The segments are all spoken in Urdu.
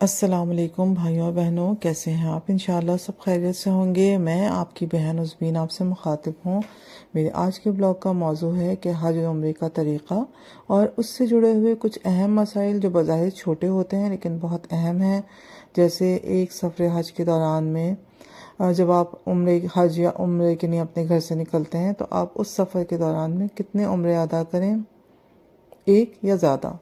السلام علیکم بھائیوں اور بہنوں، کیسے ہیں آپ؟ انشاءاللہ سب خیریت سے ہوں گے۔ میں آپ کی بہن عزبین آپ سے مخاطب ہوں۔ میرے آج کے بلاگ کا موضوع ہے کہ حج عمرے کا طریقہ اور اس سے جڑے ہوئے کچھ اہم مسائل جو بظاہر چھوٹے ہوتے ہیں لیکن بہت اہم ہیں۔ جیسے ایک سفر حج کے دوران میں جب آپ عمرے، حج یا عمرے کے لیے اپنے گھر سے نکلتے ہیں تو آپ اس سفر کے دوران میں کتنے عمرے ادا کریں؟ ایک یا زیادہ؟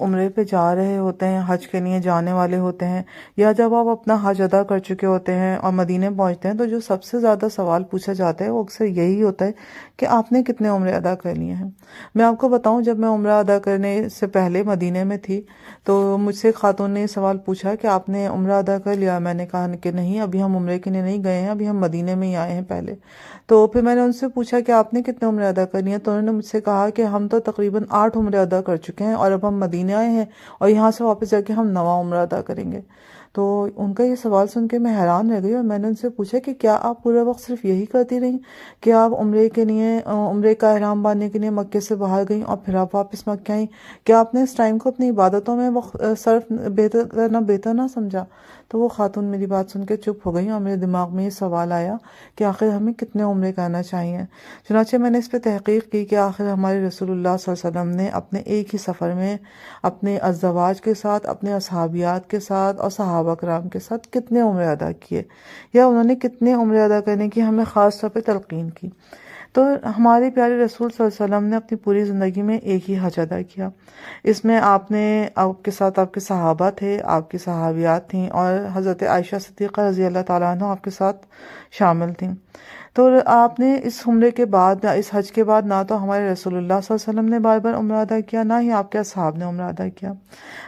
عمرے پہ جا رہے ہوتے ہیں، حج کے لیے جانے والے ہوتے ہیں، یا جب آپ اپنا حج ادا کر چکے ہوتے ہیں اور مدینے پہنچتے ہیں، تو جو سب سے زیادہ سوال پوچھا جاتا ہے، وہ اکثر یہی ہوتا ہے کہ آپ نے کتنے عمرے ادا کر لیے ہیں؟ میں آپ کو بتاؤں، جب میں عمرہ ادا کرنے سے پہلے مدینے میں تھی، تو مجھ سے خاتون نے سوال پوچھا کہ آپ نے عمرہ ادا کر لیا؟ میں نے کہا کہ نہیں، ابھی ہم عمرے کے لیے نہیں گئے ہیں، ابھی ہم مدینے میں ہی آئے ہیں پہلے۔ تو پھر میں نے ان سے پوچھا کہ آپ نے کتنے عمرے ادا کر لیے تو انہوں نے مجھ سے کہا کہ ہم تو تقریباً آٹھ عمرے ادا کر چکے ہیں اور اب ہم مدینہ مدینہ آئے ہیں اور یہاں سے واپس جا کے ہم نواں عمرہ ادا کریں گے۔ تو ان کا یہ سوال سن کے میں حیران رہ گئی اور میں نے ان سے پوچھا کہ کیا آپ پورا وقت صرف یہی کرتی رہیں کہ آپ عمرے کے لیے عمرے کا احرام باندھنے کے لیے مکے سے باہر گئیں اور پھر آپ واپس مکہ آئیں؟ کیا آپ نے اس ٹائم کو اپنی عبادتوں میں وقت صرف بہتر کرنا بہتر نہ سمجھا؟ تو وہ خاتون میری بات سن کے چپ ہو گئی اور میرے دماغ میں یہ سوال آیا کہ آخر ہمیں کتنے عمرے کرنا چاہیے؟ چنانچہ میں نے اس پہ تحقیق کی کہ آخر ہمارے رسول اللہ صلی اللہ علیہ وسلم نے اپنے ایک ہی سفر میں اپنے ازدواج کے ساتھ، اپنے اصحابیات کے ساتھ اور صحابہ کرام کے ساتھ کتنے عمرے ادا کیے یا انہوں نے کتنے عمرے ادا کرنے کی ہمیں خاص طور پہ تلقین کی۔ تو ہمارے پیارے رسول صلی اللہ علیہ وسلم نے اپنی پوری زندگی میں ایک ہی حج ادا کیا۔ اس میں آپ نے آپ کے ساتھ آپ کے صحابہ تھے، آپ کی صحابیات تھیں اور حضرت عائشہ صدیقہ رضی اللہ تعالیٰ عنہ آپ کے ساتھ شامل تھیں۔ تو آپ نے اس عمرے کے بعد اس حج کے بعد نہ تو ہمارے رسول اللہ صلی اللہ علیہ وسلم نے بار بار عمرہ ادا کیا، نہ ہی آپ کے اصحاب نے عمرہ ادا کیا۔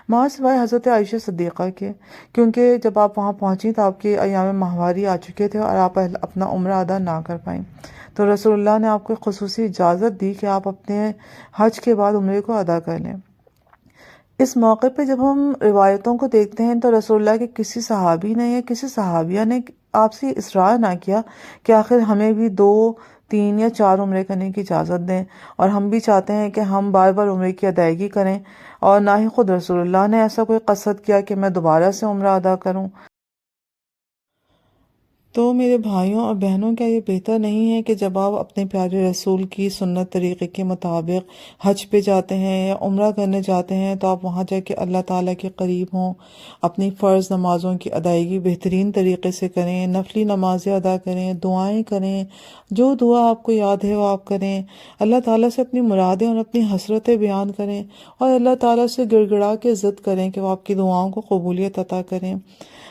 ماں سوائے حضرت عائشہ صدیقہ کے، کیونکہ جب آپ وہاں پہنچی تو آپ کے ایام ماہواری آ چکے تھے اور آپ اپنا عمرہ ادا نہ کر پائیں۔ تو رسول اللہ نے آپ کو خصوصی اجازت دی کہ آپ اپنے حج کے بعد عمرے کو ادا کر لیں۔ اس موقع پہ جب ہم روایتوں کو دیکھتے ہیں تو رسول اللہ کے کسی صحابی نے یا کسی صحابیہ نے آپ سے اصرار نہ کیا کہ آخر ہمیں بھی دو، تین یا چار عمرے کرنے کی اجازت دیں اور ہم بھی چاہتے ہیں کہ ہم بار بار عمرے کی ادائیگی کریں اور نہ ہی خود رسول اللہ نے ایسا کوئی قصد کیا کہ میں دوبارہ سے عمرہ ادا کروں۔ تو میرے بھائیوں اور بہنوں، کیا یہ بہتر نہیں ہے کہ جب آپ اپنے پیارے رسول کی سنت طریقے کے مطابق حج پہ جاتے ہیں یا عمرہ کرنے جاتے ہیں، تو آپ وہاں جا کے اللہ تعالیٰ کے قریب ہوں، اپنی فرض نمازوں کی ادائیگی بہترین طریقے سے کریں، نفلی نمازیں ادا کریں، دعائیں کریں، جو دعا آپ کو یاد ہے وہ آپ کریں۔ اللہ تعالیٰ سے اپنی مرادیں اور اپنی حسرتیں بیان کریں اور اللہ تعالیٰ سے گڑ گڑا کے ضد کریں کہ وہ آپ کی دعاؤں کو قبولیت عطا کریں۔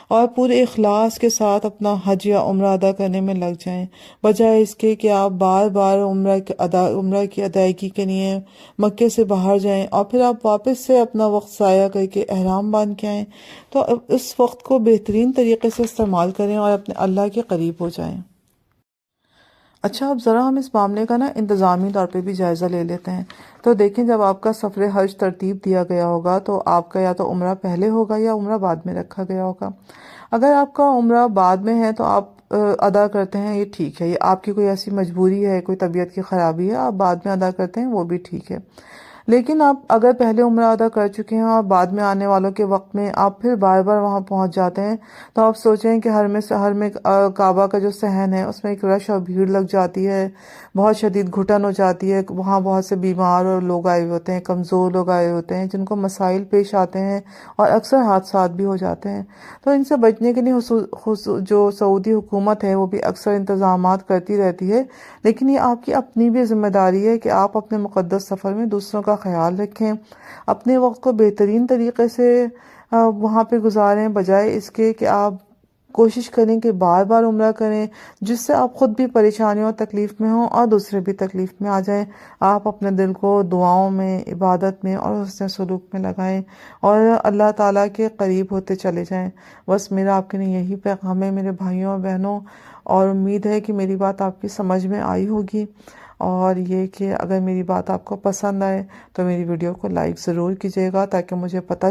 اور پورے اخلاص کے ساتھ اپنا حج یا عمرہ ادا کرنے میں لگ جائیں۔ بجائے اس کے کہ آپ بار بار عمرہ ادا، عمرہ کی ادائیگی کے لیے مکے سے باہر جائیں اور پھر آپ واپس سے اپنا وقت ضائع کر کے احرام باندھ کے آئیں۔ تو اس وقت کو بہترین طریقے سے استعمال کریں اور اپنے اللہ کے قریب ہو جائیں۔ اچھا اب ذرا ہم اس معاملے کا نا انتظامی طور پہ بھی جائزہ لے لیتے ہیں۔ تو دیکھیں، جب آپ کا سفر حج ترتیب دیا گیا ہوگا تو آپ کا یا تو عمرہ پہلے ہوگا یا عمرہ بعد میں رکھا گیا ہوگا۔ اگر آپ کا عمرہ بعد میں ہے تو آپ ادا کرتے ہیں، یہ ٹھیک ہے۔ یہ آپ کی کوئی ایسی مجبوری ہے، کوئی طبیعت کی خرابی ہے، آپ بعد میں ادا کرتے ہیں، وہ بھی ٹھیک ہے۔ لیکن آپ اگر پہلے عمرہ ادا کر چکے ہیں اور بعد میں آنے والوں کے وقت میں آپ پھر بار بار وہاں پہنچ جاتے ہیں، تو آپ سوچیں کہ ہر میں ہر میں کعبہ کا جو صحن ہے، اس میں ایک رش اور بھیڑ لگ جاتی ہے، بہت شدید گھٹن ہو جاتی ہے، وہاں بہت سے بیمار اور لوگ آئے ہوتے ہیں، کمزور لوگ آئے ہوتے ہیں، جن کو مسائل پیش آتے ہیں اور اکثر حادثات بھی ہو جاتے ہیں۔ تو ان سے بچنے کے لیے جو سعودی حکومت ہے، وہ بھی اکثر انتظامات کرتی رہتی ہے۔ لیکن یہ آپ کی اپنی بھی ذمہ داری ہے کہ آپ اپنے مقدس سفر میں دوسروں کا کا خیال رکھیں۔ اپنے وقت کو بہترین طریقے سے وہاں پہ گزاریں، بجائے اس کے کہ آپ کوشش کریں کہ بار بار عمرہ کریں، جس سے آپ خود بھی پریشانیوں اور تکلیف میں ہوں اور دوسرے بھی تکلیف میں آ جائیں۔ آپ اپنے دل کو دعاؤں میں، عبادت میں اور حسن سلوک میں لگائیں اور اللہ تعالیٰ کے قریب ہوتے چلے جائیں۔ بس میرا آپ کے لیے یہی پیغام ہے، میرے بھائیوں اور بہنوں، اور امید ہے کہ میری بات آپ کی سمجھ میں آئی ہوگی۔ اور یہ کہ اگر میری بات آپ کو پسند آئے تو میری ویڈیو کو لائک ضرور کیجیے گا تاکہ مجھے پتہ